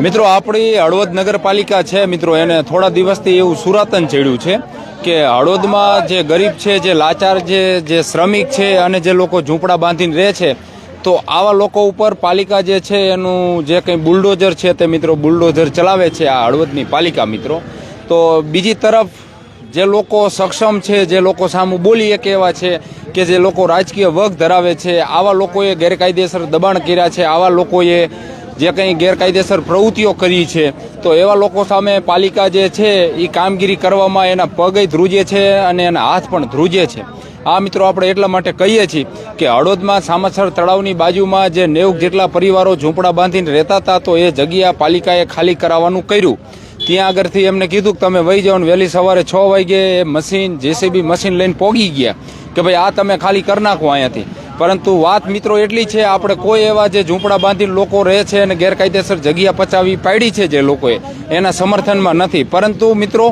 મિત્રો, આપણી હળવદ નગરપાલિકા છે, મિત્રો, એને થોડા દિવસથી એવું સુરાતન ચડ્યું છે કે હળવદમાં જે ગરીબ છે, જે લાચાર છે, જે શ્રમિક છે અને જે લોકો ઝૂંપડા બાંધીને રહે છે, તો આવા લોકો ઉપર પાલિકા જે છે, એનું જે કંઈ બુલડોઝર છે તે, મિત્રો, બુલડોઝર ચલાવે છે આ હળવદની પાલિકા, મિત્રો. તો બીજી તરફ જે લોકો સક્ષમ છે, જે લોકો સામું બોલી શકે એવા છે કે જે લોકો રાજકીય વગ ધરાવે છે, આવા લોકોએ ગેરકાયદેસર દબાણ કર્યા છે, આવા લોકોએ જે કંઈ ગેરકાયદેસર પ્રવૃત્તિઓ કરી છે, તો એવા લોકો સામે પાલિકા જે છે એ કામગીરી કરવામાં એના પગે ધ્રુજે છે અને એના હાથ પણ ધ્રુજે છે. આ મિત્રો, આપણે એટલા માટે કહીએ છીએ કે હળોદમાં સામસર તળાવની બાજુમાં જે નેવું જેટલા પરિવારો ઝૂંપડા બાંધીને રહેતા હતા, તો એ જગ્યા પાલિકાએ ખાલી કરાવવાનું કર્યું. ત્યાં આગળથી એમને કીધું કે તમે વહી જાઓ વહેલી સવારે છ વાગે એ મશીન, જેસીબી મશીન લઈને પોગી ગયા કે ભાઈ આ તમે ખાલી કરી નાખો અહીંયાથી. પરંતુ વાત મિત્રો એટલી છે, આપણે કોઈ એવા જે ઝૂંપડા બાંધીને લોકો રહે છે અને ગેરકાયદેસર જગ્યા પચાવી પાડી છે જે લોકોએ, એના સમર્થનમાં નથી. પરંતુ મિત્રો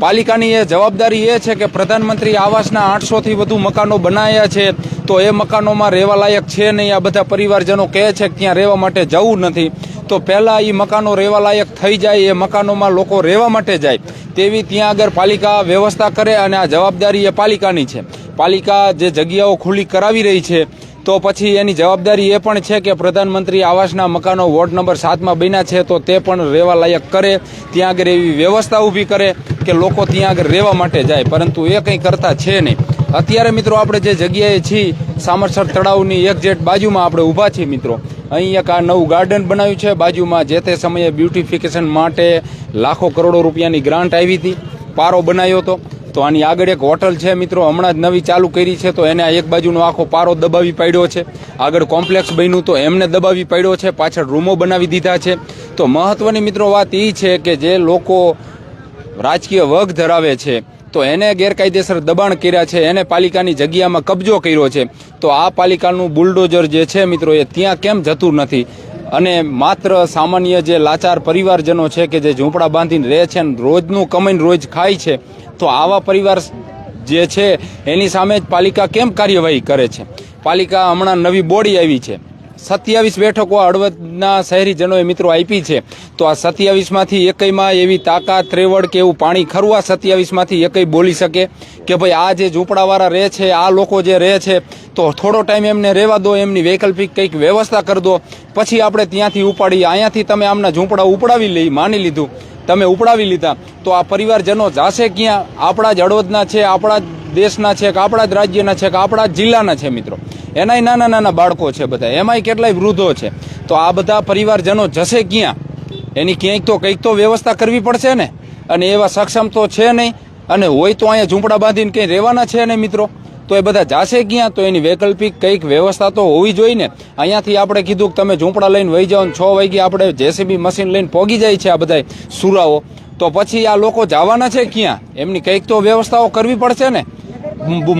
પાલિકાની એ જવાબદારી એ છે કે પ્રધાનમંત્રી આવાસના આઠસોથી વધુ મકાનો બનાવ્યા છે, તો એ મકાનોમાં રહેવા લાયક છે નહીં? આ બધા પરિવારજનો કહે છે કે ત્યાં રહેવા માટે જવું નથી. તો પહેલાં એ મકાનો રહેવા લાયક થઈ જાય, એ મકાનોમાં લોકો રહેવા માટે જાય. તેવી ત્યાં આગળ પાલિકા વ્યવસ્થા કરે અને આ જવાબદારી એ પાલિકાની છે. પાલિકા જે જગ્યાઓ ખુલ્લી કરાવી રહી છે તો પછી એની જવાબદારી એ પણ છે કે પ્રધાનમંત્રી આવાસના મકાનો વોર્ડ નંબર સાતમાં બન્યા છે, તો તે પણ રહેવા લાયક કરે. ત્યાં આગળ એવી વ્યવસ્થા ઊભી કરે કે લોકો ત્યાં આગળ રહેવા માટે જાય. પરંતુ એ કંઈ કરતા છે નહીં. અત્યારે મિત્રો આપણે જે જગ્યાએ છીએ, સામરસર તળાવની એક્ઝેક્ટ બાજુમાં આપણે ઊભા છીએ મિત્રો. અહીં એક આ નવું ગાર્ડન બનાવ્યું છે. બાજુમાં જે તે સમયે બ્યુટિફિકેશન માટે લાખો કરોડો રૂપિયાની ગ્રાન્ટ આવી હતી. પારો બનાવ્યો હતો. તો આની આગળ એક હોટલ છે મિત્રો, હમણાં જ નવી ચાલુ કરી છે, તો એને એક બાજુનો આખો પારો દબાવી પાડ્યો છે. આગળ કોમ્પ્લેક્સ બન્યું તો એમને દબાવી પાડ્યો છે, પાછળ રૂમો બનાવી દીધા છે. તો મહત્વની મિત્રો વાત એ છે કે જે લોકો રાજકીય વગ ધરાવે છે, તો એને ગેરકાયદેસર દબાણ કર્યા છે, એને પાલિકાની જગ્યામાં કબજો કર્યો છે. તો આ પાલિકાનું બુલડોઝર જે છે મિત્રો, એ ત્યાં કેમ જતું નથી? અને માત્ર સામાન્ય જે લાચાર પરિવારજનો છે કે જે ઝૂંપડા બાંધીને રહે છે અને રોજનું કમાઈને રોજ ખાય છે તો આવા પરિવાર જે છે, એની સામે જ પાલિકા કેમ કાર્યવાહી કરે છે? પાલિકા હમણાં નવી બોડી આવી છે. સત્યાવીસ બેઠકો હળવદના શહેરીજનોએ મિત્રો આપી છે. તો આ સત્યાવીસમાંથી એકયમાં એવી તાકાત, ત્રેવડ કે એવું પાણી ખરું? આ સત્યાવીસમાંથી એકય બોલી શકે કે ભાઈ આ જે ઝૂંપડાવાળા રહે છે, આ લોકો જે રહે છે, તો થોડો ટાઈમ એમને રહેવા દો, એમની વૈકલ્પિક કંઈક વ્યવસ્થા કરી દો. પછી આપણે ત્યાંથી ઉપાડીએ. અહીંયાથી તમે આમના ઝૂંપડા ઉપડાવી લઈ, માની લીધું. તમે ઉપડાવી લીધા, તો આ પરિવારજનો જાશે ક્યાં? આપણા જ હળવદના છે, આપણા જ દેશના છે, કે આપણા જ રાજ્યના છે, કે આપણા જ જિલ્લાના છે મિત્રો. એનાય નાના નાના બાળકો છે બધા, એમાંય કેટલાય વૃદ્ધો છે. તો આ બધા પરિવારજનો જશે ક્યાં? એની ક્યાંક તો કંઈક તો વ્યવસ્થા કરવી પડશે ને? અને એવા સક્ષમ તો છે નહીં, અને હોય તો અહીંયા ઝૂંપડા બાંધીને કંઈ રહેવાના છે ને મિત્રો? તો એ બધા જાશે ક્યાં? તો એની વૈકલ્પિક કંઈક વ્યવસ્થા તો હોવી જોઈએ ને અહીંયાથી આપણે કીધું કે તમે ઝૂંપડા લઈને વહી જાઓ છ વાગે આપણે જેસીબી મશીન લઈને પોગી જાય છે આ બધા સુરાઓ. તો પછી આ લોકો જવાના છે ક્યાં? એમની કંઈક તો વ્યવસ્થાઓ કરવી પડશે ને?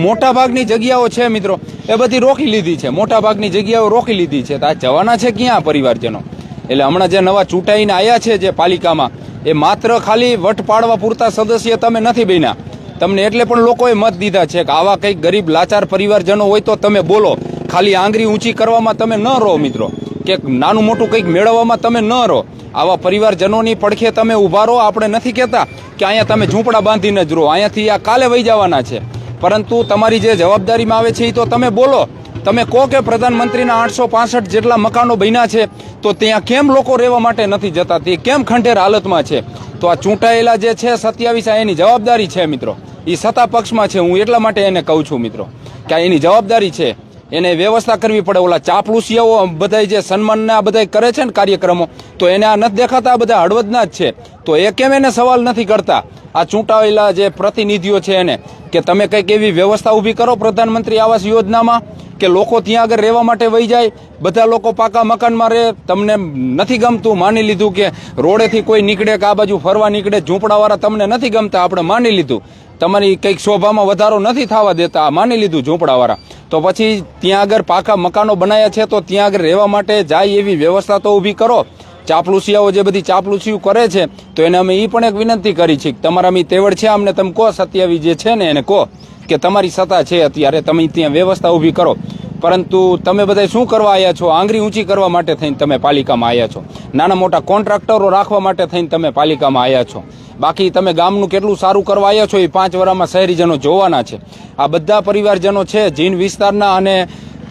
મોટા ભાગની જગ્યાઓ છે મિત્રો. એ બધી રોકી લીધી છે. મોટા ભાગની જગ્યાઓ રોકી લીધી છે. તો આ જવાના છે ક્યાં પરિવારજનો? એટલે હમણાં જે નવા ચૂંટાઈને આવ્યા છે જે પાલિકામાં, એ માત્ર ખાલી વટ પાડવા પૂરતા સદસ્ય તમે નથી બન્યા. તમને એટલે પણ લોકોએ મત દીધા છે કે આવા કંઈક ગરીબ લાચાર પરિવારજનો હોય તો તમે બોલો. ખાલી આંગળી ઊંચી કરવામાં તમે ન રહો મિત્રો. કે નાનું મોટું કંઈક મેળવવામાં તમે ન રહો. આવા પરિવારજનોની પડખે તમે ઊભા રહો. આપણે નથી કહેતા કે અહીંયા તમે ઝૂંપડા બાંધીને જ રહો. અહીંયાથી આ કાલે વહી જવાના છે. પરંતુ તમારી જે જવાબદારીમાં આવે છે એ તો તમે બોલો. તમે કહો કે પ્રધાનમંત્રીના આઠસો પાસઠ જેટલા મકાનો બન્યા છે, તો ત્યાં કેમ લોકો રહેવા માટે નથી જતા? તે કેમ ખંડેર હાલતમાં છે? તો આ ચૂંટાયેલા જે છે, સત્યાવીસ એની જવાબદારી છે, મિત્રો. એ સત્તા પક્ષમાં છે, હું એટલા માટે એને કહું છું મિત્રો, કે એની જવાબદારી છે. એને વ્યવસ્થા કરવી પડે, ઓલા ચાપલુસિયાઓ બધા જે સન્માનના બધા કરે છે ને કાર્યક્રમો, તો એને આ નથી દેખાતા બધા હળવદના જ છે. તો એ કેમ એને સવાલ નથી કરતા? આ ચૂંટાયેલા જે પ્રતિનિધિઓ છે એને, કે તમે કંઈક એવી વ્યવસ્થા ઊભી કરો પ્રધાનમંત્રી આવાસ યોજનામાં, કે લોકો ત્યાં આગળ રહેવા માટે વહી જાય, બધા લોકો પાકા મકાનમાં રહે, તમને નથી ગમતું, માની લીધું કે રોડેથી કોઈ નીકળે કે આ બાજુ ફરવા નીકળે, ઝૂંપડાવાળા તમને નથી ગમતા, આપણે માની લીધું. તમારી કંઈક શોભામાં વધારો નથી થવા દેતા, માની લીધું ઝૂંપડાવાળા. તો પછી ત્યાં આગળ પાકા મકાનો બનાવ્યા છે, તો ત્યાં આગળ રહેવા માટે જાય એવી વ્યવસ્થા તો ઊભી કરો. ચાપલુસિયાઓ જે બધી ચાપલુસિયું કરે છે, તો એને અમે એ પણ એક વિનંતી કરી છે કે તમારામાં ઈ તેવડ છે અમને તમે કહો સત્યાવી જે છે ને એને કહો, કે તમારી સત્તા છે અત્યારે, તમે ત્યાં વ્યવસ્થા ઊભી કરો. પરંતુ તમે બધા શું કરવા આવ્યા છો? આંગળી ઊંચી કરવા માટે થઈને તમે પાલિકામાં આવ્યા છો. નાના મોટા કોન્ટ્રાક્ટરો રાખવા માટે થઈને તમે પાલિકામાં આવ્યા છો. બાકી તમે ગામનું કેટલું સારું કરવા આવ્યા છો એ પાંચ વર્ષમાં શહેરીજનો જોવાના છે. આ બધા પરિવારજનો છે, જીન વિસ્તારના અને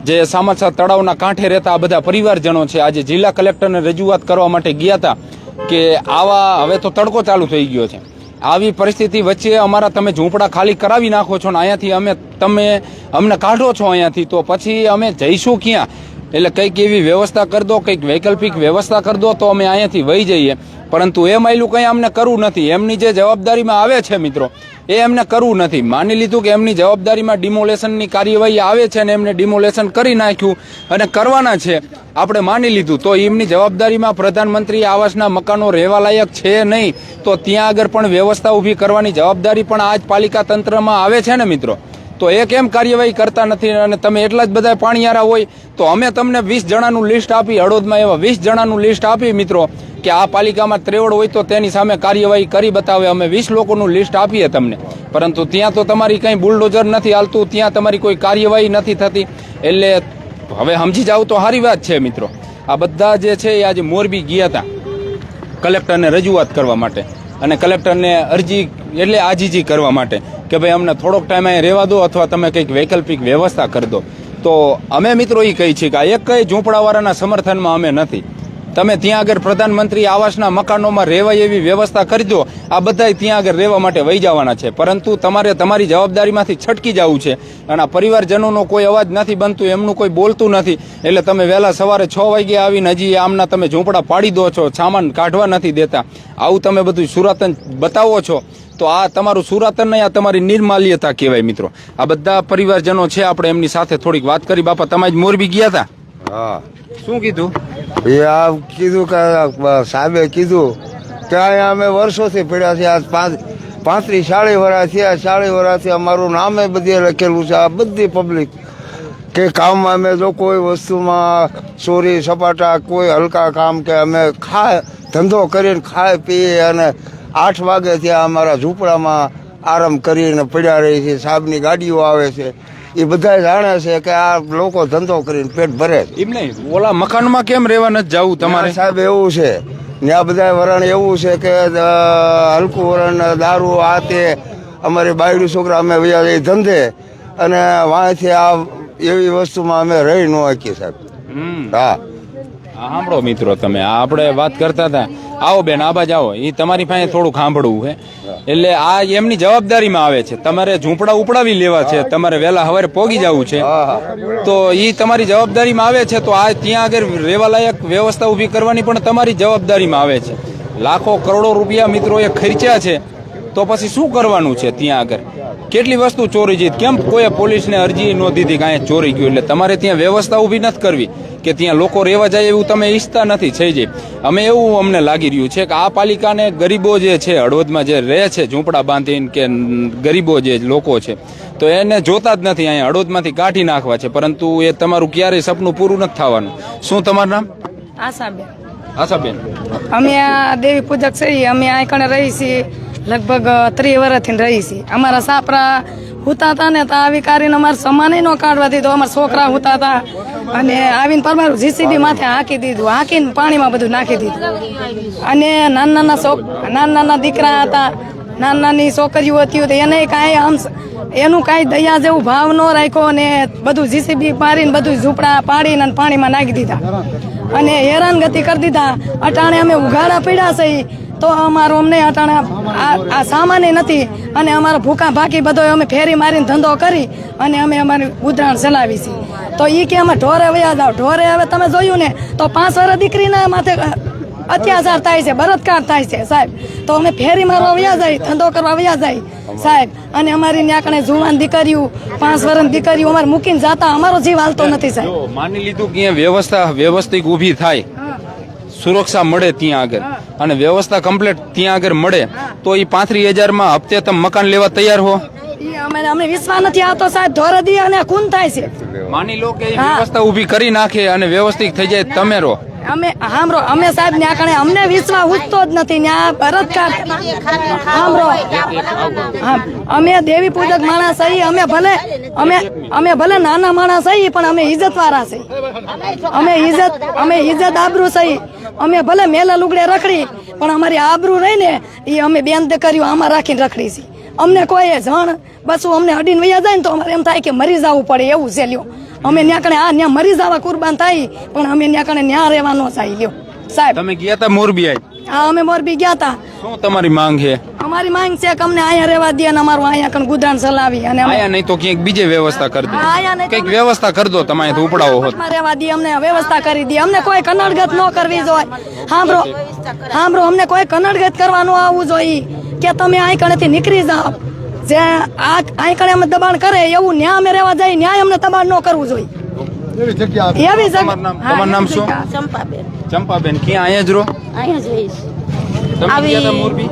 જે સામરસા તળાવના કાંઠે રહેતા આ બધા પરિવારજનો છે. આજે જિલ્લા કલેક્ટરને રજૂઆત કરવા માટે ગયા હતા કે આવા, હવે તો તડકો ચાલુ થઈ ગયો છે. આવી પરિસ્થિતિ વચ્ચે અમારા તમે ઝૂંપડા ખાલી કરાવી નાખો છો ને અહીંયાથી અમે, તમે અમને કાઢો છો અહીંયાથી, તો પછી અમે જઈશું ક્યાં? એટલે કંઈક એવી વ્યવસ્થા કરી દો, કંઈક વૈકલ્પિક વ્યવસ્થા કરી દો તો અમે અહીંયાથી વહી જઈએ. પરંતુ એ માયલું કંઈ અમને કરવું નથી. એમની જે જવાબદારીમાં આવે છે મિત્રો, એ એમને કરવું નથી. માની લીધું કે એમની જવાબદારીમાં ડિમોલેશનની કાર્યવાહી આવે છે અને એમને ડિમોલેશન કરી નાખ્યું અને કરવાના છે. આપણે માની લીધું, તો એમની જવાબદારીમાં પ્રધાનમંત્રી આવાસના મકાનો રહેવાલાયક છે નહીં, તો ત્યાં આગળ પણ વ્યવસ્થા ઊભી કરવાની જવાબદારી પણ આજ પાલિકા તંત્રમાં આવે છે ને મિત્રો? તો એ કેમ કાર્યવાહી કરતા નથી અને તમે એટલા જ બધા પાણીયારા હોય, તો અમે તમને વીસ જણાનું લિસ્ટ આપી, હળોદમાં એવા વીસ જણાનું લિસ્ટ આપી મિત્રો, કે આ પાલિકામાં ત્રેવડ હોય તો તેની સામે કાર્યવાહી કરી બતાવે, અમે વીસ લોકોનું લિસ્ટ આપીએ તમને. પરંતુ ત્યાં તો તમારી કંઈ બુલડોઝર નથી હાલતું, ત્યાં તમારી કોઈ કાર્યવાહી નથી થતી. એટલે હવે સમજી જાવ તો સારી વાત છે મિત્રો. આ બધા જે છે એ આજે મોરબી ગયા હતા કલેક્ટરને રજૂઆત કરવા માટે. અને કલેક્ટરને અરજી એટલે આજીજી કરવા માટે કે ભાઈ અમને થોડોક ટાઈમ અહીં રહેવા દો અથવા તમે કંઈક વૈકલ્પિક વ્યવસ્થા કરી દો. તો અમે મિત્રો એ કહી છીએ કે આ એક કઈ ઝૂંપડાવાળાના સમર્થનમાં અમે નથી. તમે ત્યાં આગળ પ્રધાનમંત્રી આવાસના મકાનોમાં રહેવાય એવી વ્યવસ્થા કરી દો. આ બધાય ત્યાં આગળ રહેવા માટે વહી જવાના છે. પરંતુ તમારે તમારી જવાબદારીમાંથી છટકી જવું છે. અને આ પરિવારજનોનો કોઈ અવાજ નથી બનતું, એમનું કોઈ બોલતું નથી. એટલે તમે વહેલા સવારે છ વાગે આવીને હજી આમના તમે ઝૂંપડા પાડી દો છો, સામાન કાઢવા નથી દેતા. આવું તમે બધું સુરતન બતાવો છો. તો આ તમારું સુરાતન નહીં આ તમારી નિર્માલ્યતા કહેવાય મિત્રો. આ બધા પરિવારજનો છે આપણે એમની સાથે થોડીક વાત કરી. બાપા તમે જ મોરબી ગયા હતા હા. શું કીધું? એ આ કીધું કે સાહેબે કીધું કે અહીંયા અમે વર્ષોથી પડ્યા છે આ પાંચ પાંત્રીસ ચાળીસ વર્ષ થયા ચાળીસ વર્ષથી અમારું નામે બધે લખેલું છે આ બધી પબ્લિક કે કામમાં અમે જો કોઈ વસ્તુમાં ચોરી સપાટા કોઈ હલકા કામ કે અમે ખાય ધંધો કરીને ખાય પીએ અને આઠ વાગે ત્યાં અમારા ઝૂંપડામાં આરામ કરીને પડ્યા રહી છે સાહેબની ગાડીઓ આવે છે. એ બધા જાણે છે કે આ લોકો ધંધો કરીને પેટ ભરે છે. એમ નહીં ઓલા મકાનમાં કેમ રહેવા નથી જવું તમારે? સાહેબ એવું છે ત્યાં બધા વરણ એવું છે કે હલકું વરણ દારૂ આ તે અમારી બાયડું છોકરા અમે વયા જઈએ ધંધે અને વાંચે આ એવી વસ્તુમાં અમે રહી ન શકીએ સાહેબ. હા. આ સાંભળો મિત્રો તમે. આપણે વાત કરતા હતા. આવો બેન આ બાજુ આવો. એ તમારી પાસે થોડું સાંભળવું છે. એટલે આ એમની જવાબદારીમાં આવે છે. તમારે ઝૂંપડા ઉપડાવી લેવા છે. તમારે વહેલા સવારે પોગી જવું છે. તો એ તમારી જવાબદારીમાં આવે છે. તો આ ત્યાં આગળ રહેવા લાયક વ્યવસ્થા ઊભી કરવાની પણ તમારી જવાબદારીમાં આવે છે. લાખો કરોડો રૂપિયા મિત્રો એ ખર્ચ્યા છે. તો પછી શું કરવાનું છે ત્યાં આગળ? કેટલી વસ્તુ ચોરી જઈ કેમ કોઈ પોલીસને અરજી ન દીધી કાંઈ ચોરી ગયું? એટલે તમારે ત્યાં વ્યવસ્થા ઊભી નથી કરવી. કે ત્યાં લોકો રહેવા જાય એવું તમે ઈચ્છતા નથી છે જે. અમે એવું અમને લાગી રહ્યું છે કે આ પાલિકાને ગરીબો જે છે હળવદમાં જે રહે છે ઝૂંપડા બાંધીને કે ગરીબો જે લોકો છે તો એને જોતા જ નથી અહીંયા હળવદમાંથી કાઢી નાખવા છે. પરંતુ એ તમારું ક્યારેય સપનું પૂરું નથી થવાનું. શું તમારું નામ? આશાબેન. આશાબેન. અમે આ દેવી પૂજક છે અમે અહીં કણે રહી છીએ લગભગ ત્રી વર્ષથી રહી છીએ અમારા સાપરા હુતા હતા ને તો આવી કરીને અમારે સમાન ન કાઢવા દીધો. અમારા છોકરા હુતા હતા અને આવીને પરમારું જીસીબી માથે હાંકી દીધું. હાંકીને પાણીમાં બધું નાખી દીધું. અને નાના નાના નાના નાના દીકરા હતા. નાની નાની છોકરીઓ હતી તો એને કાંઈ આમ એનું કાંઈ દયા જેવું ભાવ ન રાખ્યો અને બધું જીસીબી મારીને બધું ઝૂંપડા પાડીને અને પાણીમાં નાખી દીધા. અને હેરાનગતિ કરી દીધા. અટાણે અમે ઉઘાડા પીડા છે. ઈ. તો અમારો અમને અટાણે આ આ સામાન નથી. અને અમારો ભૂકા ભાકી બધો અમે ફેરી મારીને ધંધો કરી અને અમે અમારી ઉધરાણ ચલાવી છે. તો એ કે અમે ઢોરે વયા જાવ ઢોરે હવે તમે જોયું ને તો પાંચ વર્ષ દીકરીના માથે અત્યાચાર થાય છે બળાત્કાર થાય છે સાહેબ. તો અમે ફેરી મારવા વ્યા જાય ધંધો કરવા વ્યા જાય સાહેબ. અને અમારી ન્યાકણે જુવાન દીકરીઓ પાંચ વર્ષ દીકરીઓ અમારે મૂકીને જાતા અમારો જીવ હાલતો નથી સાહેબ. માની લીધું કે વ્યવસ્થા વ્યવસ્થિત ઊભી થાય સુરક્ષા મળે ત્યાં આગળ. અને વ્યવસ્થા કમ્પ્લીટ ત્યાં આગળ મળે તો એ પાંત્રીસ હજારમાં હપ્તે તમે મકાન લેવા તૈયાર હો? અમે વિશ્વાસ નથી આવતો સાહેબ ધોરદી અને ખૂન થાય છે. માની લો કે વ્યવસ્થા ઊભી કરી નાખે અને વ્યવસ્થિત થઈ જાય તમે રહો. અમે હામરો, અમે સાહેબ ન્યા કણે અમને વિશ્વાસ ઉઠતો જ નથી, ન્યા ભરતકાર હામરો. અમે દેવી પૂજક માણસ છીએ અમે ભલે અમે અમે ભલે નાના માણસ છીએ પણ અમે ઇજ્જત વાળા છીએ અમે ઇજ્જત અમે ઇજ્જત આબરૂ છીએ અમે ભલે મેલા લુગડે રખડી, પણ અમારી આબરૂ રહી ને એ અમે બેન દીકરીઓ આમાં રાખીને રખડી છીએ અમને કોઈ જણ બસ અમને અડીને વૈયા જાય ને તો અમારે એમ થાય કે મરી જવું પડે એવું છે લ્યો. અમે કણે આ ન્યા મરી જવા કુરબાન થાય પણ અમે ન્યા કણે ન્યા રહેવાનો ન થાય લ્યો. સાહેબ. તમે ગયા હતા મોરબી આજ હા અમે મોરબી ગયા હતા શું તમારી માંગ છે? અમારી માંગ છે કે અમને અહીંયા રહેવા દે અને અમારું અહીંયા કણ ગુદાન ચલાવી અને અમે નહીં તો ક્યાંક બીજે વ્યવસ્થા કરી દે. અહીંયા આયા નહીં કંઈક વ્યવસ્થા કરી દો તમે અહીંયાથી ઉપડાવો હોત. રહેવા દે અમને વ્યવસ્થા કરી દે. અમને કોઈ કનડગત ન કરવી જોઈએ. સાંભળો સાંભળો અમને કોઈ કનડગત કરવાનું આવવું જોઈએ. કે તમે અહીં કણેથી નીકળી જાઓ. જે આ અહીં કણે અમે દબાણ કરે એવું ન્યા અમે રહેવા જાય ન્યાય અમને દબાણ ન કરવું જોઈએ. એવી તમારું જગ્યા તમારું નામ શું? ચંપાબેન. ચંપાબેન ક્યાં? અહીંયા જ રહો. અહીંયા જઈશ તમે આવી- મોરબી?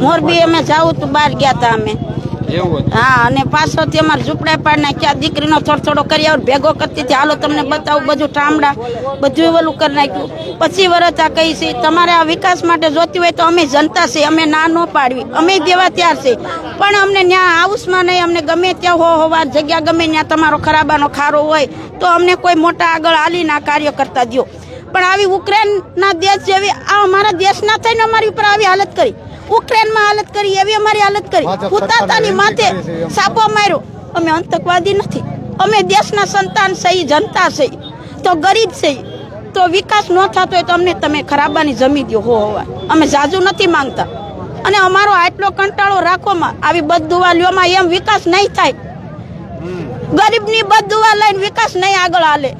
મોરબી અમે જાઉં તો બહાર ગયા હતા અમે. હા, અને પાછળથી અમારે ઝૂંપડા પાડ નાખ્યા દીકરીનો થોડો થોડો કરી આવ ભેગો કરતી હતી. હાલો, તમને બતાવું બધું ટામડા બધું ઓલું કરી નાખ્યું. પછી વરત આ કહી છે, તમારે આ વિકાસ માટે જોતી હોય તો અમે જનતા છે અમે ના ન પાડવી. અમે દેવા ત્યાર છે પણ અમને ત્યાં હાઉસમાં નહીં, અમને ગમે ત્યાં હો હોવા જગ્યા ગમે ત્યાં તમારો ખરાબાનો ખારો હોય, તો અમને કોઈ મોટા આગળ હાલીને આ કાર્ય કરતા દો પણ આવી ઉક્રેનના દેશ જેવી, આ અમારા દેશના થઈને અમારી ઉપર આવી હાલત કરી. ઉક્રેનમાં હાલત કરી એવી અમારી હાલત કરી. હુતાતાની માથે સાપો માર્યો. અમે આતંકવાદી નથી. અમે દેશના સંતાન સહી જનતા સહી તો ગરીબ સહી તો વિકાસ ન થતો હોય તો અમને તમે ખરાબાની જમી દો હો હોવા. અમે જાજુ નથી માંગતા. અને અમારો આટલો કંટાળો રાખવામાં આવી બદુવા લ્યોમાં એમ વિકાસ નહીં થાય. ગરીબની બદુવા લઈને વિકાસ નહીં આગળ હાલે.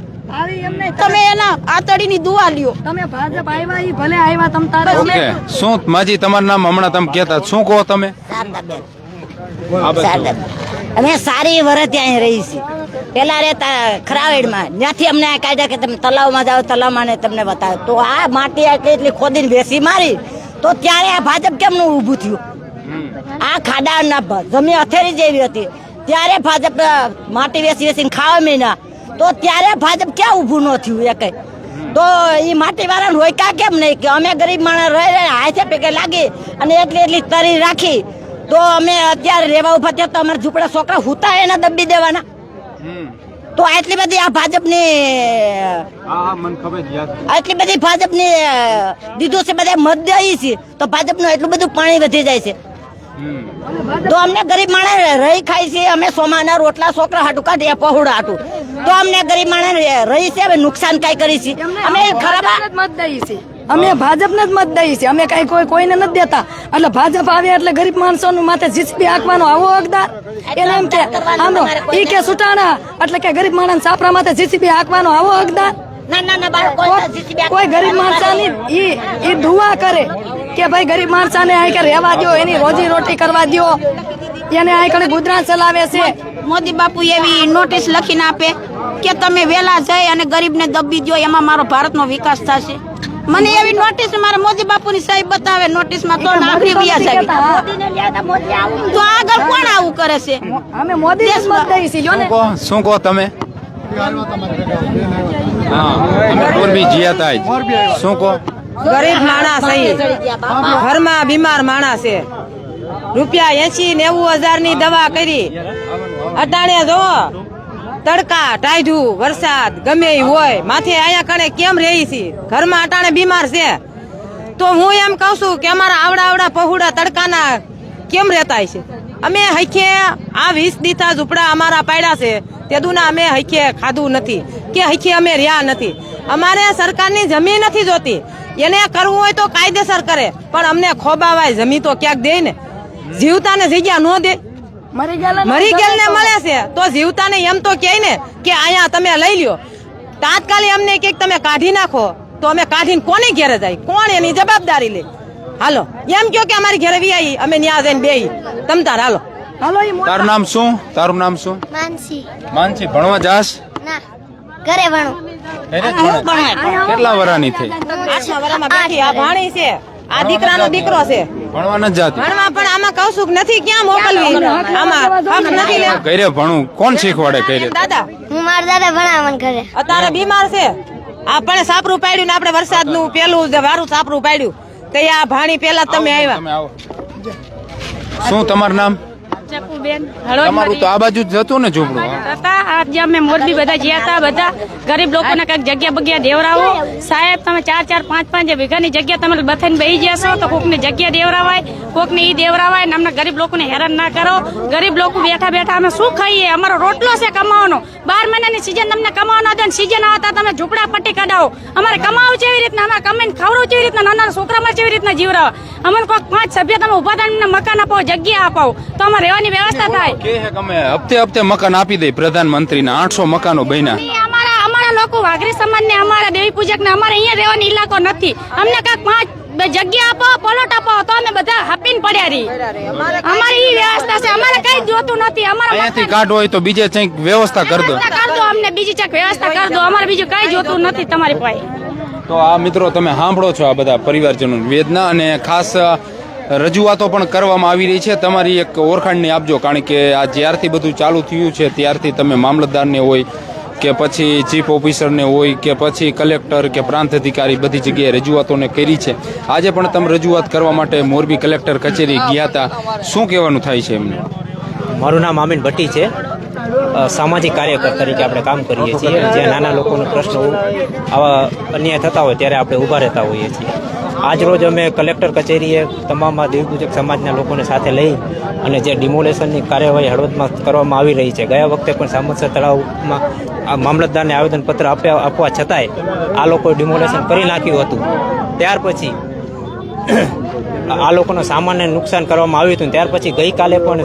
તમે એના આતડીની દુઆ લ્યો. તમે ભાજપ આવ્યા ઈ ભલે આવ્યા તમ તારે ઓકે. શું માજી તમારું નામ હમણાં તમે કહેતા શું કહો તમે? અમે સારી વરસ ત્યાં રહી છીએ. પેલા રહેતા ખરાવેડમાં. જ્યાંથી અમને કાઢ્યા કે તમે તલાવમાં જાઓ તલાવમાં ને તમને બતાવે. તો આ માટી આટલી એટલી ખોદીને બેસી મારી તો ત્યારે આ ભાજપ કેમનું ઊભું થયું? આ ખાડાના ના જમીન અથેરી જેવી હતી. ત્યારે ભાજપ માટી વેસી વેસીને ખાવા મીના તો ત્યારે ભાજપ ક્યાં ઊભું ન થયું એ કઈ? તો એ માટી વાળા કા કેમ નહીં કે અમે ગરીબ માણસ રહી રહ્યા હાથે પેકે લાગી અને એટલી એટલી તરી રાખી. તો અમે અત્યારે રેવા ઊભા થયા તો અમારા ઝૂંપડા છોકરા હુતા એના દબી દેવાના. તો આટલી બધી આ ભાજપની આટલી બધી ભાજપની દીધું છે બધા મત દઈ છે. તો ભાજપનું એટલું બધું પાણી વધી જાય છે. તો અમને ગરીબ માણસ રહી ખાય છે અમે સોમાના રોટલા છોકરા હાટું કાઢીએ પહોળા હાટું. તો અમને ગરીબ માણસ રહી છે હવે નુકસાન કઈ કરી છે. અમે ખરાબ મત દઈએ છીએ. અમે ભાજપને જ મત દઈએ છીએ. અમે કઈ કોઈ કોઈને નથી દેતા. એટલે ભાજપ આવે એટલે ગરીબ માણસોનું માથે જીસીબી હાંકવાનો આવો હકદાર. એને એમ કે આનો ઈ કે સુટાણા. એટલે કે ગરીબ માણસ સાપરા માથે જીસીબી હાંકવાનો આવો હકદાર. કોઈ ગરીબ માણસાની ઈ ઈ દુઆ કરે કે ભાઈ ગરીબ માણસાને આ કે રહેવા દ્યો એની રોજી રોટી કરવા દ્યો. એને આ ગુજરાત ચલાવે છે. મોદી બાપુ એવી નોટિસ લખીને આપે કે તમે વેલા જઈ અને ગરીબને દબી દો એમાં મારો ભારતનો વિકાસ થશે. મને એવી નોટિસ મારા મોદી બાપુની સાહેબ બતાવે નોટિસમાં તો નાગરી વ્યાજ આવી. તો આગળ કોણ આવું કરે છે? અમે મોદી ને. શું કહો તમે? હા તમે મોરબી જીયા તા શું કહો? ગરીબ માણસ અહીં. ઘરમાં બીમાર માણસ છે. રૂપિયા એસી નેવું હજારની દવા કરી. અટાણે જો, તડકા ટાઢું વરસાદ, ગમે હોય, માથે આયા કણે કેમ રહી છે? ઘરમાં અટાણે બીમાર છે. તો હું એમ કહું છું કે અમારા આવડા આવડા પહોળા તડકાના કેમ રહેતા છે? અમે હૈખે આ વીસ દીથા ઝૂંપડા અમારા પાડ્યા છે. તેદુના અમે હૈખે ખાધું નથી કે હૈખે અમે રહ્યા નથી. અમારે સરકારની જમીન નથી જોતી. એને કરવું હોય તો કાયદેસર કરે. પણ અમને ખોબાવાય જમીન તો ક્યાંક દે ને? જીવતાને જગ્યા ન દે. મરી ગયેલ ને મળે છે. તો જીવતાને એમ તો કહે ને કે અહીંયા તમે લઈ લ્યો. તાત્કાલિક અમને કે તમે કાઢી નાખો. તો અમે કાઢીને કોને ઘેરે જાય? કોણ એની જવાબદારી લે? હાલો. એમ કયો કે અમારી ઘેરે વી આવી અમે ન્યા જઈને બે તમ તાર હાલો. હાલો ઈ તારું નામ શું? તારું નામ શું? માનસી. માનસી ભણવા જાસ ના. ઘરે ભણે? કેટલા વરાની થઈ? આઠમા વરામાં બેઠી. આ ભાણી છે. આ દીકરાનો દીકરો છે. ભણવા નથી જાતી. ભણવા પણ આમાં કહું છું નથી ક્યાં મોકલવી? આમાં હક નથી લે. ઘરે ભણું. કોણ શીખવાડે ઘરે દાદા. હું મારા દાદા ભણાવન ઘરે. અત્યારે બીમાર છે. આપણે સાપરું પાડ્યું ને આપણે વરસાદનું પેલું વારું સાપરું પાડ્યું. તે આ ભાણી પેલા તમે આવ્યા. આવો. શું તમારું નામ? તમારું તો આ બાજુ જતું ને ઝૂંપડું હતા આજે અમે મોરબી બધા જ્યાં હતા બધા ગરીબ લોકોને કંઈક જગ્યા બગ્યા દેવરાવો. સાહેબ તમે ચાર ચાર પાંચ પાંચ વીઘાની જગ્યા તમે બથાઈને બેસી જશો તો કોકની જગ્યા દેવરાવાય કોકને ઈ દેવરાવાય ને અમને ગરીબ લોકોને હેરાન ના કરો. ગરીબ લોકો બેઠા બેઠા અમે શું ખાઈએ? અમારો રોટલો છે કમાવાનો. બાર મહિનાની સિઝન તમને કમાવાનો હતો ને સિઝન આવતા તમે ઝૂંપડા પટ્ટી કઢાવો. અમારે કમાવું છે એવી રીતના? અમારે કમાઈને ખવડવું છે એવી રીતના? નાના છોકરામાં છે એવી રીતના જીવરાવો? અમને કોઈક પાંચ સભ્ય તમે ઊભા થઈને મકાન આપો જગ્યા અપાવો તો અમારે રહેવાની વ્યવસ્થા થાય. કે અમે હપ્તે હપ્તે મકાન આપી દઈ પ્રધાનમંત્રીના. આઠસો મકાનો બન્યા. અમારા અમારા લોકો વાઘરી સમાજ ને અમારા દેવી પૂજક ને અમારે અહીંયા રહેવાનો ઇલાકો નથી. અમને કાંઈક પાંચ જગ્યા આપો પલોટ આપો તો અમે બધા હાપીને પડ્યા રહી. અમારી ઈ વ્યવસ્થા છે. અમારે કઈ જોતું નથી. અમારે અહીંયાથી કાઢો હોય તો બીજે કંઈક વ્યવસ્થા કર દો. કર દો અમને બીજી ચાક વ્યવસ્થા કર દો. અમારે બીજું કઈ જોતું નથી તમારી પાસે. તો આ મિત્રો તમે સાંભળો છો આ બધા પરિવારજનો વેદના અને ખાસ રજૂઆતો પણ કરવામાં આવી રહી છે. તમારી એક ઓળખાણની આપજો, કારણ કે આ જ્યારથી બધું ચાલુ થયું છે, ત્યારથી તમે મામલતદારને હોય કે પછી ચીફ ઓફિસરને હોય કે પછી કલેક્ટર કે પ્રાંત અધિકારી બધી જગ્યાએ રજૂઆતોને કરી છે. આજે પણ તમે રજૂઆત કરવા માટે મોરબી કલેક્ટર કચેરી ગયા હતા. શું કહેવાનું થાય છે એમને? મારું નામ આમીન ભટ્ટી છે. સામાજિક કાર્યકર તરીકે આપણે કામ કરીએ છીએ. જ્યાં નાના લોકોનો પ્રશ્નો આવા અન્યાય થતા હોય ત્યારે આપણે ઊભા રહેતા હોઈએ છીએ. આજ રોજ અમે કલેક્ટર કચેરીએ તમામ દેવપૂજક સમાજના લોકોને સાથે લઈ અને જે ડિમોલેશનની કાર્યવાહી હળવદમાં કરવામાં આવી રહી છે, ગયા વખતે પણ સામતસર તળાવમાં મામલતદારને આવેદનપત્ર આપ્યા, આપવા છતાંય આ લોકોએ ડિમોલેશન કરી નાખ્યું હતું. ત્યાર પછી આ લોકોનો સામાનને નુકસાન કરવામાં આવ્યું હતું. ત્યાર પછી ગઈકાલે પણ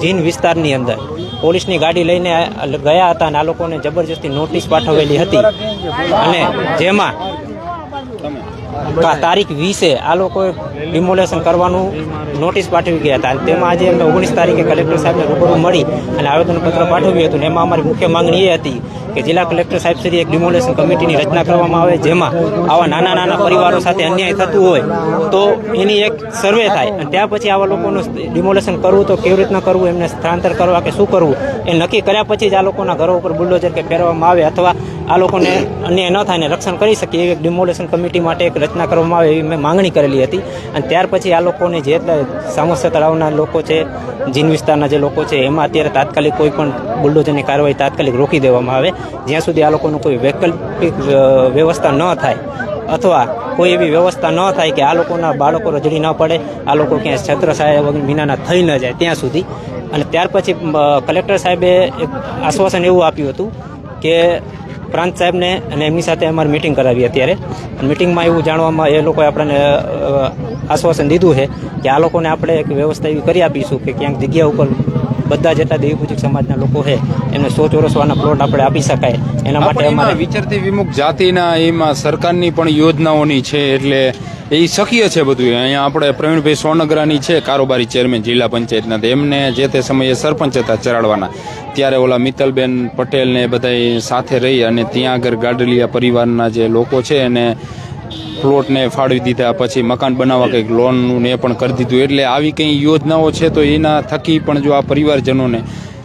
જીન વિસ્તારની અંદર પોલીસની ગાડી લઈને ગયા હતા અને આ લોકોને જબરજસ્તી નોટિસ પાઠવેલી હતી. અને જેમાં તારીખ વીસે આ લોકોએ ડિમોલેશન કરવાનું નોટિસ પાઠવી ગયા હતા. તેમાં આજે અમે ઓગણીસ તારીખે કલેક્ટર સાહેબને રૂબરૂ મળી અને આવેદનપત્ર પાઠવ્યું હતું. એમાં અમારી મુખ્ય માંગણી એ હતી કે જિલ્લા કલેક્ટર સાહેબ શ્રી એક ડિમોલેશન કમિટીની રચના કરવામાં આવે, જેમાં આવા નાના નાના પરિવારો સાથે અન્યાય થતું હોય, તો એની એક સર્વે થાય. અને ત્યાં પછી આવા લોકોનું ડિમોલેશન કરવું તો કેવી રીતના કરવું, એમને સ્થળાંતર કરવા કે શું કરવું, એ નક્કી કર્યા પછી જ આ લોકોના ઘરો ઉપર બુલડોઝર કે ફેરવવામાં આવે અથવા આ લોકોને અન્યાય ન થાય ને રક્ષણ કરી શકીએ એવી એક ડિમોલેશન કમિટી માટે એક રચના કરવામાં આવે એવી મેં માંગણી કરેલી હતી. અને ત્યાર પછી આ લોકોને જે સામસ્ય તળાવના લોકો છે, જીન વિસ્તારના જે લોકો છે, એમાં અત્યારે તાત્કાલિક કોઈ પણ બુલડોઝરની કાર્યવાહી તાત્કાલિક રોકી દેવામાં આવે. જ્યાં સુધી આ લોકોનું કોઈ વૈકલ્પિક વ્યવસ્થા ન થાય, અથવા કોઈ એવી વ્યવસ્થા ન થાય કે આ લોકોના બાળકો રજડી ન પડે, આ લોકો ક્યાંય છત્રછાયા વગર વિનાના થઈ ન જાય ત્યાં સુધી. અને ત્યાર પછી કલેક્ટર સાહેબે એક આશ્વાસન એવું આપ્યું હતું કે પ્રાંત સાહેબને અને એમની સાથે અમારી મિટિંગ કરાવી અત્યારે. મિટિંગમાં એવું જાણવામાં એ લોકોએ આપણને આશ્વાસન દીધું છે કે આ લોકોને આપણે એક વ્યવસ્થા એવી કરી આપીશું કે ક્યાંક જગ્યા ઉપર બધા જેટલા દેવીપૂજક સમાજના લોકો છે એમને સો ચોરસવાના પ્લોટ આપણે આપી શકાય. એના માટે અમારે વિચરતી વિમુખ જાતિના એમાં સરકારની પણ યોજનાઓની છે એટલે એ શક્ય છે બધું. અહીંયા આપણે પ્રવીણભાઈ સોનગરાની છે કારોબારી ચેરમેન જિલ્લા પંચાયતના. એમને જે તે સમયે સરપંચ હતા ચરાડવાના. ત્યારે ઓલા મિત્તલબેન પટેલને એ બધા સાથે રહી અને ત્યાં આગળ ગાડલિયા પરિવારના જે લોકો છે એને પ્લોટને ફાળવી દીધા. પછી મકાન બનાવવા કંઈક લોનનું ને પણ કરી દીધું. એટલે આવી કંઈ યોજનાઓ છે તો એના થકી પણ જો આ પરિવારજનોને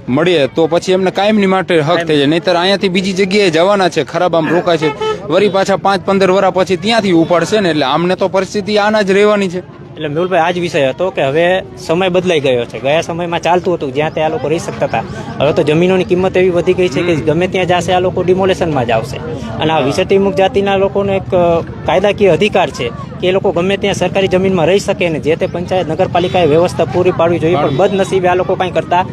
મળે તો પછી એમને કાયમની માટે હક થઈ જાય. નહીતર અહીંયાથી બીજી જગ્યાએ જવાના છે ખરાબ આમ રોકાય છે. વરી પાછા પાંચ પંદર વર્ષ પછી ત્યાંથી ઉપાડશે ને એટલે આમને તો પરિસ્થિતિ આના જ રહેવાની છે. એટલે મેહુલભાઈ આ જ વિષય હતો કે હવે સમય બદલાઈ ગયો છે. ગયા સમયમાં ચાલતું હતું જ્યાં ત્યાં આ લોકો રહી શકતા હતા. હવે તો જમીનોની કિંમત એવી વધી ગઈ છે કે ગમે ત્યાં જશે આ લોકો ડિમોલેશનમાં જ આવશે. અને આ વિષયમુખ જાતિના લોકોનો એક કાયદાકીય અધિકાર છે કે એ લોકો ગમે ત્યાં સરકારી જમીનમાં રહી શકે ને જે તે પંચાયત નગરપાલિકાએ વ્યવસ્થા પૂરી પાડવી જોઈએ પણ બદનસીબે આ લોકો કાંઈ કરતા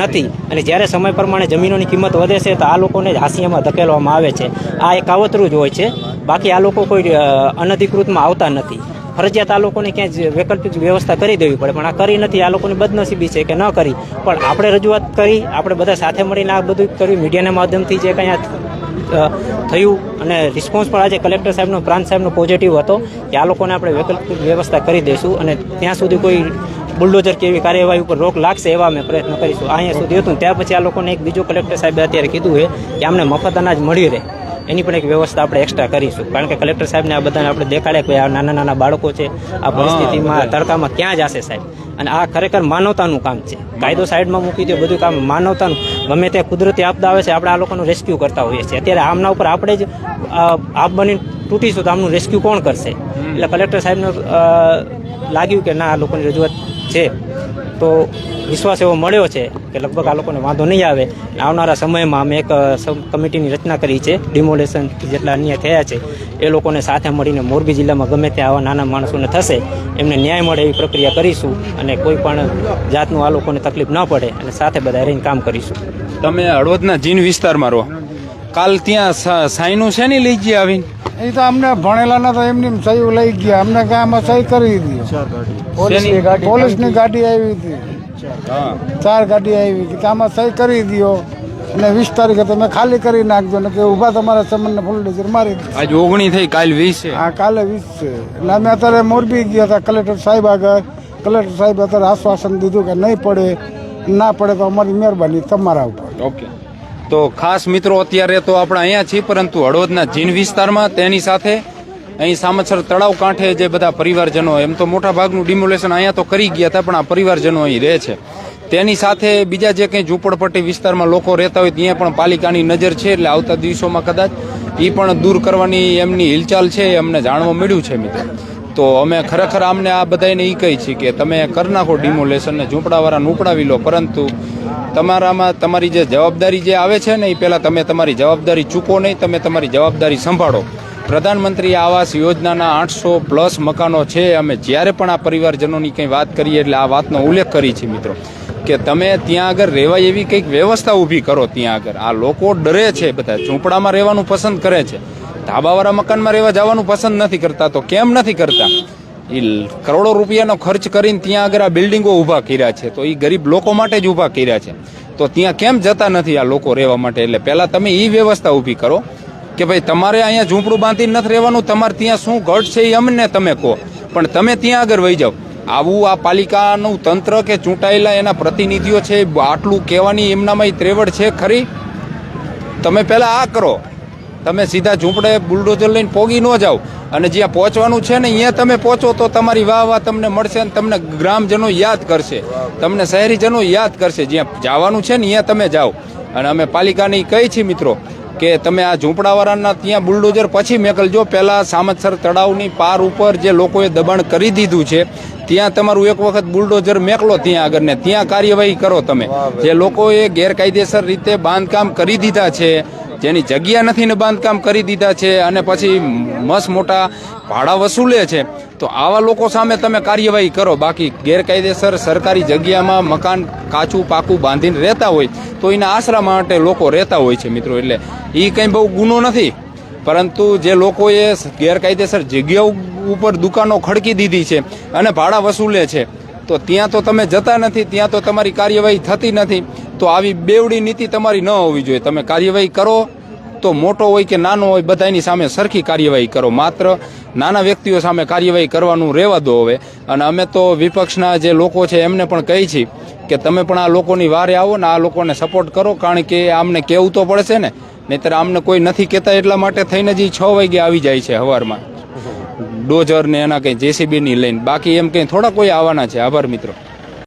નથી. અને જ્યારે સમય પ્રમાણે જમીનોની કિંમત વધે છે તો આ લોકોને જ હાંસિયામાં ધકેલવામાં આવે છે. આ એક કાવતરું જ હોય છે. બાકી આ લોકો કોઈ અનધિકૃતમાં આવતા નથી. ફરજિયાત આ લોકોને ક્યાંય વૈકલ્પિક વ્યવસ્થા કરી દેવી પડે. પણ આ કરી નથી, આ લોકોની બદનસીબી છે કે ન કરી. પણ આપણે રજૂઆત કરી, આપણે બધા સાથે મળીને આ બધું કર્યું. મીડિયાના માધ્યમથી જે કંઈ થયું અને રિસ્પોન્સ પણ આજે કલેક્ટર સાહેબનો, પ્રાંત સાહેબનો પોઝિટિવ હતો કે આ લોકોને આપણે વૈકલ્પિક વ્યવસ્થા કરી દઈશું અને ત્યાં સુધી કોઈ બુલડોઝર કે એવી કાર્યવાહી ઉપર રોક લાગશે એવા અમે પ્રયત્ન કરીશું. અહીંયા સુધી હતું ત્યાર પછી આ લોકોને એક બીજું કલેક્ટર સાહેબે અત્યારે કીધું છે કે અમને મફત અનાજ મળી રહે. એની પણ એક વ્યવસ્થા આપણે એક્સ્ટ્રા કરીશું. કારણ કે કલેક્ટર સાહેબને આ બધાને આપણે દેખાડે કે આ નાના નાના બાળકો છે આ પરિસ્થિતિમાં તડકામાં ક્યાં જશે સાહેબ? અને આ ખરેખર માનવતાનું કામ છે. કાયદો સાઈડમાં મૂકી દો બધું કામ માનવતાનું. ગમે તે કુદરતી આપદા આવે છે આપણે આ લોકોનું રેસ્ક્યુ કરતા હોઈએ છીએ. અત્યારે આમના ઉપર આપણે જ આપ બની તૂટીશું તો આમનું રેસ્ક્યુ કોણ કરશે? એટલે કલેક્ટર સાહેબને લાગ્યું કે ના આ લોકોની રજૂઆત છે. તો વિશ્વાસ એવો મળ્યો છે કે લગભગ આ લોકોને વાંધો નહીં આવે. આવનારા સમયમાં અમે એક કમિટીની રચના કરી છે, ડિમોલેશન જેટલા અન્ય થયા છે, એ લોકોને સાથે મળીને મોરબી જિલ્લામાં ગમે તે આવા નાના માણસોને થશે, એમને ન્યાય મળે એવી પ્રક્રિયા કરીશું અને કોઈ પણ જાતનું આ લોકોને તકલીફ ન પડે અને સાથે બધા રહીને કામ કરીશું. તમે હળવદના જીન વિસ્તારમાં રહો. કાલ ત્યાં સાઈનું છે ને લઈ ગયા આવીને? એ તો અમને ભણેલા ના તો એમની સહી લઈ ગયા. અમને કાંઈ સહી કરી દીધી. પોલીસ પોલીસની ગાડી. આવી હતી. ચાર ગાડી. આવી હતી. આમાં સહી કરી દો અને વીસ તારીખે તમે ખાલી કરી નાખજો. ને કે ઊભા તમારા સંબંધને ફૂલ ડીઝર મારી આજ ઓગણી થઈ કાલ વીસ હા કાલે વીસ છે. એટલે અમે અત્યારે મોરબી ગયા હતા કલેક્ટર સાહેબ આગળ. કલેક્ટર સાહેબ અત્યારે આશ્વાસન દીધું કે નહીં પડે ના પડે તો અમારી મહેરબાની તમારા ઉપર. ઓકે. તો ખાસ મિત્રો, અત્યારે તો આપણે અહીંયા છીએ, પરંતુ હળવદના જીન વિસ્તારમાં તેની સાથે અહીં સામતસર તળાવ કાંઠે જે બધા પરિવારજનો, એમ તો મોટા ભાગનું ડિમોલેશન અહીંયા તો કરી ગયા હતા, પણ આ પરિવારજનો અહીં રહે છે. તેની સાથે બીજા જે કંઈ ઝૂંપડપટ્ટી વિસ્તારમાં લોકો રહેતા હોય, ત્યાં પણ પાલિકાની નજર છે, એટલે આવતા દિવસોમાં કદાચ એ પણ દૂર કરવાની એમની હિલચાલ છે અમને જાણવા મળ્યું છે, મિત્રો. તો અમે ખરેખર આમને આ બધાને એ કહી છીએ કે તમે કરી નાખો ડિમોલેશન ને, ઝૂંપડાવાળાને ઉપડાવી લો, પરંતુ તમારામાં તમારી જે જવાબદારી જે આવે છે ને, એ પહેલાં તમે તમારી જવાબદારી ચૂકો નહીં, તમે તમારી જવાબદારી સંભાળો. પ્રધાનમંત્રી આવાસ યોજનાના આઠસો પ્લસ મકાનો છે. અમે જ્યારે પણ આ પરિવારજનોની કંઈ વાત કરીએ એટલે આ વાતનો ઉલ્લેખ કરી છે મિત્રો, કે તમે ત્યાં આગળ રહેવાય એવી કંઈક વ્યવસ્થા ઊભી કરો ત્યાં આગળ. આ લોકો ડરે છે બધા. ઝૂંપડામાં રહેવાનું પસંદ કરે છે. ધાબાવાળા મકાનમાં રહેવા જવાનું પસંદ નથી કરતા. તો કેમ નથી કરતા? એ કરોડો રૂપિયાનો ખર્ચ કરીને ત્યાં આગળ આ બિલ્ડિંગો ઊભા કર્યા છે. તો એ ગરીબ લોકો માટે જ ઊભા કર્યા છે. તો ત્યાં કેમ જતા નથી આ લોકો રહેવા માટે? એટલે પહેલાં તમે એ વ્યવસ્થા ઊભી કરો કે ભાઈ તમારે અહીંયા ઝૂંપડું બાંધીને નથી રહેવાનું, તમારે ત્યાં શું ઘટ છે એ અમને તમે કહો. પણ તમે ત્યાં આગળ વહી જાઓ. આવું આ પાલિકાનું તંત્ર કે ચૂંટાયેલા એના પ્રતિનિધિઓ છે, આટલું કહેવાની એમનામાં ત્રેવડ છે ખરી? તમે પહેલાં આ કરો. તમે સીધા ઝૂંપડે બુલડોઝર લઈને પોગી ન જાઓ. અને જ્યાં પહોંચવાનું છે ને અહીંયા તમે પહોંચો તો તમારી વાહ વાહ તમને મળશે અને તમને ગ્રામજનો યાદ કરશે. તમને શહેરીજનો યાદ કરશે. જ્યાં જવાનું છે ને અહીંયા તમે જાઓ. અને અમે પાલિકાની કહી છીએ મિત્રો કે તમે આ ઝૂંપડાવાળાના ત્યાં બુલડોઝર પછી મેકલજો. પહેલાં સામતસર તળાવની પાર ઉપર જે લોકોએ દબાણ કરી દીધું છે ત્યાં તમારું એક વખત બુલડોઝર મેકલો ત્યાં આગળ ને ત્યાં કાર્યવાહી કરો તમે. જે લોકોએ ગેરકાયદેસર રીતે બાંધકામ કરી દીધા છે જેની જગ્યા નથી ને બાંધકામ કરી દીધા છે અને પછી મસ્ત મોટા ભાડા વસૂલે છે. તો આવા લોકો સામે તમે કાર્યવાહી કરો. બાકી ગેરકાયદેસર સરકારી જગ્યામાં મકાન કાચું પાકું બાંધીને રહેતા હોય તો એના આશરા માટે લોકો રહેતા હોય છે મિત્રો. એટલે એ કંઈ બહુ ગુનો નથી. પરંતુ જે લોકોએ ગેરકાયદેસર જગ્યાઓ ઉપર દુકાનો ખડકી દીધી છે અને ભાડા વસૂલે છે, તો ત્યાં તો તમે જતા નથી, ત્યાં તો તમારી કાર્યવાહી થતી નથી. તો આવી બેવડી નીતિ તમારી ન હોવી જોઈએ. તમે કાર્યવાહી કરો તો મોટો હોય કે નાનો હોય બધાની સામે સરખી કાર્યવાહી કરો. માત્ર નાના વ્યક્તિઓ સામે કાર્યવાહી કરવાનું રહેવા દો હવે. અને અમે તો વિપક્ષના જે લોકો છે એમને પણ કહી છીએ કે તમે પણ આ લોકોની વારે આવો ને આ લોકોને સપોર્ટ કરો, કારણ કે આમને કહેવું તો પડશે ને? નહીતર આમને કોઈ નથી કહેતા એટલા માટે થઈને જ છ વાગે આવી જાય છે સવારમાં ડોઝર ને એના કંઈ જેસીબી ની લઈને. બાકી એમ કંઈ થોડા કોઈ આવવાના છે. આભાર મિત્રો.